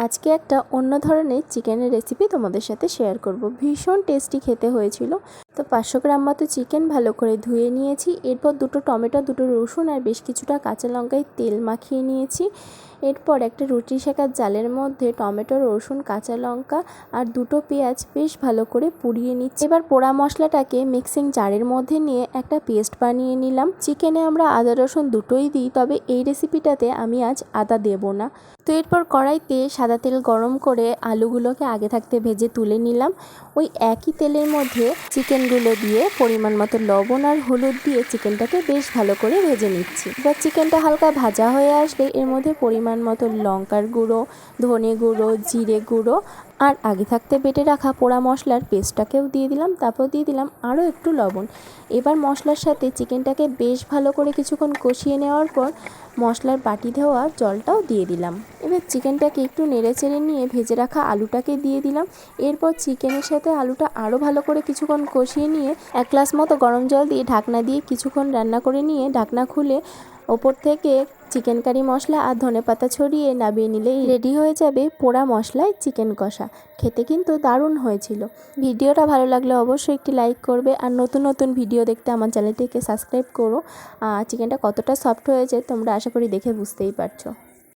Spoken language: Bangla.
আজকে একটা অন্য ধরনের চিকেনের রেসিপি তোমাদের সাথে শেয়ার করব। ভীষণ টেস্টি খেতে হয়েছিল। তো পাঁচশো গ্রাম মতো চিকেন ভালো করে ধুয়ে নিয়েছি। এরপর দুটো টমেটো, দুটো রসুন আর বেশ কিছুটা কাঁচা লঙ্কায় তেল মাখিয়ে নিয়েছি। এরপর একটা রুটি শেখার জালের মধ্যে টমেটো, রসুন, কাঁচা লঙ্কা আর দুটো পেঁয়াজ বেশ ভালো করে পুড়িয়ে নিচ্ছি। এবার পোড়া মশলাটাকে মিক্সিং জারের মধ্যে নিয়ে একটা পেস্ট বানিয়ে নিলাম। চিকেনে আমরা আদা, রসুন দুটোই দিই, তবে এই রেসিপিটাতে আমি আজ আদা দেব না। তো এরপর কড়াইতে সাদা তেল গরম করে আলুগুলোকে আগে থাকতে ভেজে তুলে নিলাম। ওই একই তেলের মধ্যে চিকেনগুলো দিয়ে পরিমাণ মতো লবণ আর হলুদ দিয়ে চিকেনটাকে বেশ ভালো করে ভেজে নিচ্ছি। এবার চিকেনটা হালকা ভাজা হয়ে আসলে এর মধ্যে পরিমাণ মতো লঙ্কার গুঁড়ো, ধনে গুঁড়ো, জিরে গুঁড়ো আর আগে থাকতে বেটে রাখা পোড়া মশলার পেস্টটাকেও দিয়ে দিলাম, তারপর দিয়ে দিলাম আরও একটু লবণ। এবার মশলার সাথে চিকেনটাকে বেশ ভালো করে কিছুক্ষণ কষিয়ে নেওয়ার পর মশলার বাটি ধোয়া জলটাও দিয়ে দিলাম। এবার চিকেনটাকে একটু নেড়ে চেড়ে নিয়ে ভেজে রাখা আলুটাকে দিয়ে দিলাম। এরপর চিকেনের সাথে আলুটা আরও ভালো করে কিছুক্ষণ কষিয়ে নিয়ে এক গ্লাস মতো গরম জল দিয়ে ঢাকনা দিয়ে কিছুক্ষণ রান্না করে নিয়ে ঢাকনা খুলে ওপর থেকে চিকেন কারি মশলা আর ধনে পাতা ছড়িয়ে নামিয়ে নিলেই রেডি হয়ে যাবে পোড়া মশলায় চিকেন কষা। খেতে কিন্তু দারুণ হয়েছিল। ভিডিওটা ভালো লাগলে অবশ্যই একটি লাইক করবে আর নতুন নতুন ভিডিও দেখতে আমার চ্যানেলটিকে সাবস্ক্রাইব করো। আর চিকেনটা কতটা সফট হয়েছে তোমরা আশা করি দেখে বুঝতেই পারছ।